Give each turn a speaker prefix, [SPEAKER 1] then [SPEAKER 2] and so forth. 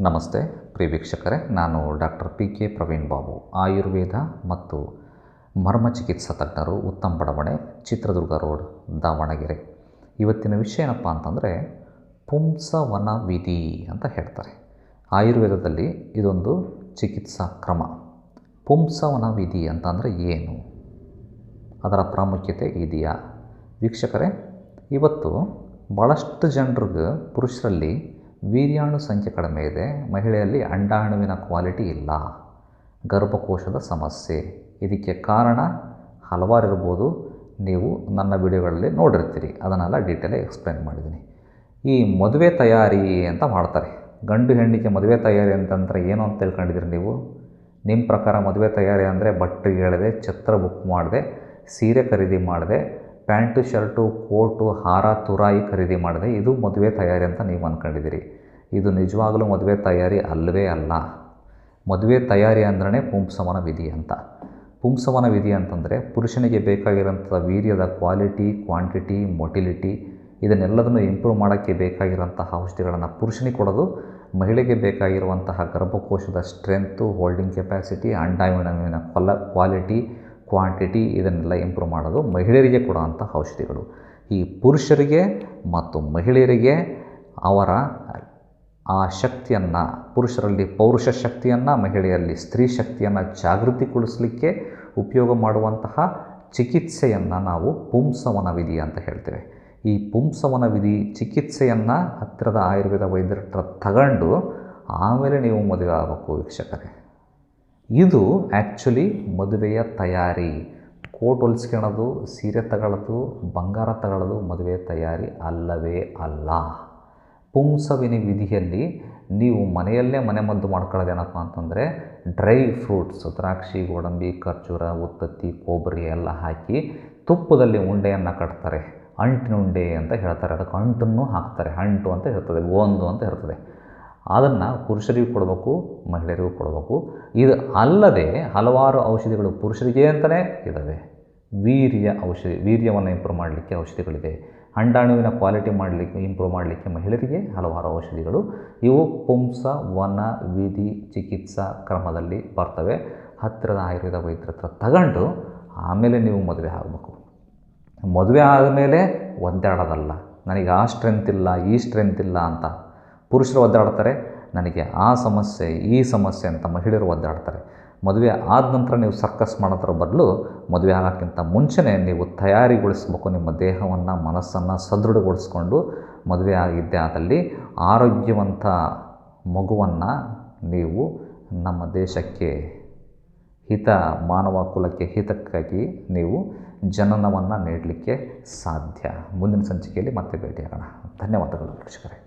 [SPEAKER 1] ನಮಸ್ತೆ. ಪ್ರಿಯ ವೀಕ್ಷಕರೇ, ನಾನು doctor P K Praveen Babu, Ayurveda ಮತ್ತು ಮರ್ಮ ಚಿಕಿತ್ಸಾ ತಜ್ಞರು ಉತ್ತಮ ಬಡಾವಣೆ, ಚಿತ್ರದುರ್ಗ ರೋಡ್, ದಾವಣಗೆರೆ. ಇವತ್ತಿನ ವಿಷಯ ಏನಪ್ಪ ಅಂತಂದರೆ, ಪುಂಸವನ ವಿಧಿ ಅಂತ ಹೇಳ್ತಾರೆ. ಆಯುರ್ವೇದದಲ್ಲಿ ಇದೊಂದು ಚಿಕಿತ್ಸಾ ಕ್ರಮ. ಪುಂಸವನ ವಿಧಿ ಅಂತಂದರೆ ಏನು? ಅದರ ಪ್ರಾಮುಖ್ಯತೆ ಇದೆಯಾ? ವೀಕ್ಷಕರೇ, ಇವತ್ತು ಭಾಳಷ್ಟು ಜನರಿಗೆ ಪುರುಷರಲ್ಲಿ ವೀರ್ಯಾಣು ಸಂಖ್ಯೆ ಕಡಿಮೆ ಇದೆ. ಮಹಿಳೆಯಲ್ಲಿ ಅಂಡಾಣುವಿನ ಕ್ವಾಲಿಟಿ ಇಲ್ಲ. ಗರ್ಭಕೋಶದ ಸಮಸ್ಯೆ. ಇದಕ್ಕೆ ಕಾರಣ ಹಲವಾರು ಇರ್ಬೋದು ನೀವು ನನ್ನ ವಿಡಿಯೋಗಳಲ್ಲಿ ನೋಡಿರ್ತೀರಿ. ಅದನ್ನೆಲ್ಲ ಡೀಟೇಲಾಗಿ ಎಕ್ಸ್ಪ್ಲೈನ್ ಮಾಡಿದ್ದೀನಿ. ಈ ಮದುವೆ ತಯಾರಿ ಅಂತ ಮಾಡ್ತಾರೆ. ಗಂಡು ಹೆಣ್ಣಿಗೆ ಮದುವೆ ತಯಾರಿ ಅಂತಂದ್ರೆ ಏನು ಅಂತ ತಿಳ್ಕೊಂಡಿದ್ದೀರಿ ನೀವು? ನಿಮ್ಮ ಪ್ರಕಾರ ಮದುವೆ ತಯಾರಿ ಅಂದರೆ ಬಟ್ಟೆ ಹೇಳಿದೆ ಛತ್ರ ಬುಕ್ ಮಾಡಿದೆ, ಸೀರೆ ಖರೀದಿ ಮಾಡಿದೆ, ಪ್ಯಾಂಟು, ಶರ್ಟು, ಕೋಟು, ಹಾರ, ತುರಾಯಿ ಖರೀದಿ ಮಾಡಿದೆ. ಇದು ಮದುವೆ ತಯಾರಿ ಅಂತ ನೀವು ಅಂದ್ಕೊಂಡಿದ್ದೀರಿ ಇದು ನಿಜವಾಗಲೂ ಮದುವೆ ತಯಾರಿ ಅಲ್ಲವೇ ಅಲ್ಲ. ಮದುವೆ ತಯಾರಿ ಅಂದ್ರೆ ಪುಂಸವನ ವಿಧಿ ಅಂತ. ಪುಂಸವನ ವಿಧಿ ಅಂತಂದರೆ ಪುರುಷನಿಗೆ ಬೇಕಾಗಿರೋಂಥ ವೀರ್ಯದ ಕ್ವಾಲಿಟಿ ಕ್ವಾಂಟಿಟಿ ಮೊಟಿಲಿಟಿ ಇದನ್ನೆಲ್ಲದನ್ನು ಇಂಪ್ರೂವ್ ಮಾಡೋಕ್ಕೆ ಬೇಕಾಗಿರೋಂತಹ ಔಷಧಿಗಳನ್ನು ಪುರುಷನಿಗೆ ಕೊಡೋದು, ಮಹಿಳೆಗೆ ಬೇಕಾಗಿರುವಂತಹ ಗರ್ಭಕೋಶದ ಸ್ಟ್ರೆಂತು ಹೋಲ್ಡಿಂಗ್ ಕೆಪ್ಯಾಸಿಟಿ ಅಂಡಾವಿನ ಕೊಲ ಕ್ವಾಲಿಟಿ ಕ್ವಾಂಟಿಟಿ ಇದನ್ನೆಲ್ಲ ಇಂಪ್ರೂವ್ ಮಾಡೋದು ಮಹಿಳೆಯರಿಗೆ ಕೊಡುವಂಥ ಔಷಧಿಗಳು. ಈ ಪುರುಷರಿಗೆ ಮತ್ತು ಮಹಿಳೆಯರಿಗೆ ಅವರ ಆ ಶಕ್ತಿಯನ್ನು, ಪುರುಷರಲ್ಲಿ ಪೌರುಷ ಶಕ್ತಿಯನ್ನು, ಮಹಿಳೆಯಲ್ಲಿ ಸ್ತ್ರೀ ಶಕ್ತಿಯನ್ನು ಜಾಗೃತಿಗೊಳಿಸಲಿಕ್ಕೆ ಉಪಯೋಗ ಮಾಡುವಂತಹ ಚಿಕಿತ್ಸೆಯನ್ನು ನಾವು ಪುಂಸವನ ವಿಧಿ ಅಂತ ಹೇಳ್ತೇವೆ. ಈ ಪುಂಸವನ ವಿಧಿ ಚಿಕಿತ್ಸೆಯನ್ನು ಹತ್ತಿರದ ಆಯುರ್ವೇದ ವೈದ್ಯರ ಹತ್ರ ತಗೊಂಡು ಆಮೇಲೆ ನೀವು ಮದುವೆ ಆಗಬೇಕು ವೀಕ್ಷಕರೇ. ಇದು ಆ್ಯಕ್ಚುಲಿ ಮದುವೆಯ ತಯಾರಿ. ಕೋಟ್ ಹೊಲಿಸ್ಕೊಳ್ಳೋದು ಸೀರೆ ತಗೊಳ್ಳೋದು ಬಂಗಾರ ತಗೊಳ್ಳೋದು ಮದುವೆ ತಯಾರಿ ಅಲ್ಲವೇ ಅಲ್ಲ. ಪುಂಸವಿನ ವಿಧಿಯಲ್ಲಿ ನೀವು ಮನೆಯಲ್ಲೇ ಮನೆಮದ್ದು ಮಾಡ್ಕೊಳ್ಳೋದೇನಪ್ಪ ಅಂತಂದರೆ ಡ್ರೈ ಫ್ರೂಟ್ಸ್, ದ್ರಾಕ್ಷಿ, ಗೋಡಂಬಿ, ಖರ್ಜೂರ ಉತ್ತತ್ತಿ ಕೊಬ್ಬರಿ ಎಲ್ಲ ಹಾಕಿ ತುಪ್ಪದಲ್ಲಿ ಉಂಡೆಯನ್ನು ಕಟ್ತಾರೆ. ಅಂಟಿನ ಉಂಡೆ ಅಂತ ಹೇಳ್ತಾರೆ. ಅದಕ್ಕೆ ಅಂಟನ್ನು ಹಾಕ್ತಾರೆ. ಅಂಟು ಅಂತ ಇರ್ತದೆ ಗೋಂದು ಅಂತ ಇರ್ತದೆ ಅದನ್ನು ಪುರುಷರಿಗೂ ಕೊಡಬೇಕು, ಮಹಿಳೆಯರಿಗೂ ಕೊಡಬೇಕು. ಇದು ಅಲ್ಲದೆ ಹಲವಾರು ಔಷಧಿಗಳು ಪುರುಷರಿಗೆ ಅಂತಲೇ ಇದ್ದಾವೆ. ವೀರ್ಯ ಔಷಧಿ, ವೀರ್ಯವನ್ನು ಇಂಪ್ರೂವ್ ಮಾಡಲಿಕ್ಕೆ ಔಷಧಿಗಳಿದೆ. ಅಂಡಾಣುವಿನ ಕ್ವಾಲಿಟಿ ಮಾಡಲಿಕ್ಕೆ ಇಂಪ್ರೂವ್ ಮಾಡಲಿಕ್ಕೆ ಮಹಿಳೆಯರಿಗೆ ಹಲವಾರು ಔಷಧಿಗಳು. ಇವು ಪುಂಸ, ವನ, ವಿಧಿ, ಚಿಕಿತ್ಸಾ ಕ್ರಮದಲ್ಲಿ ಬರ್ತವೆ. ಹತ್ತಿರದ ಆಯುರ್ವೇದ ವೈದ್ಯರ ಹತ್ರ ತಗೊಂಡು ಆಮೇಲೆ ನೀವು ಮದುವೆ ಆಗಬೇಕು. ಮದುವೆ ಆದಮೇಲೆ ಒದ್ದಾಡೋದಲ್ಲ. ನನಗೆ ಆ ಸ್ಟ್ರೆಂತ್ ಇಲ್ಲ, ಈ ಸ್ಟ್ರೆಂತ್ ಇಲ್ಲ ಅಂತ ಪುರುಷರು ಒದ್ದಾಡ್ತಾರೆ. ನನಗೆ ಆ ಸಮಸ್ಯೆ, ಈ ಸಮಸ್ಯೆ ಅಂತ ಮಹಿಳೆಯರು ಒದ್ದಾಡ್ತಾರೆ. ಮದುವೆ ಆದ ನಂತರ ನೀವು ಸರ್ಕಸ್ ಮಾಡೋದ್ರ ಬದಲು ಮದುವೆ ಆಗೋಕ್ಕಿಂತ ಮುಂಚೆನೇ ನೀವು ತಯಾರಿಗೊಳಿಸ್ಬೇಕು ನಿಮ್ಮ ದೇಹವನ್ನು, ಮನಸ್ಸನ್ನು ಸದೃಢಗೊಳಿಸ್ಕೊಂಡು ಮದುವೆ ಆಗಿದ್ದೆ ಆದಲ್ಲಿ ಆರೋಗ್ಯವಂತ ಮಗುವನ್ನು ನೀವು ನಮ್ಮ ದೇಶಕ್ಕೆ ಹಿತ, ಮಾನವ ಕುಲಕ್ಕೆ ಹಿತಕ್ಕಾಗಿ ನೀವು ಜನನವನ್ನು ನೀಡಲಿಕ್ಕೆ ಸಾಧ್ಯ. ಮುಂದಿನ ಸಂಚಿಕೆಯಲ್ಲಿ ಮತ್ತೆ ಭೇಟಿಯಾಗೋಣ. ಧನ್ಯವಾದಗಳು ವೀಕ್ಷಕರೇ.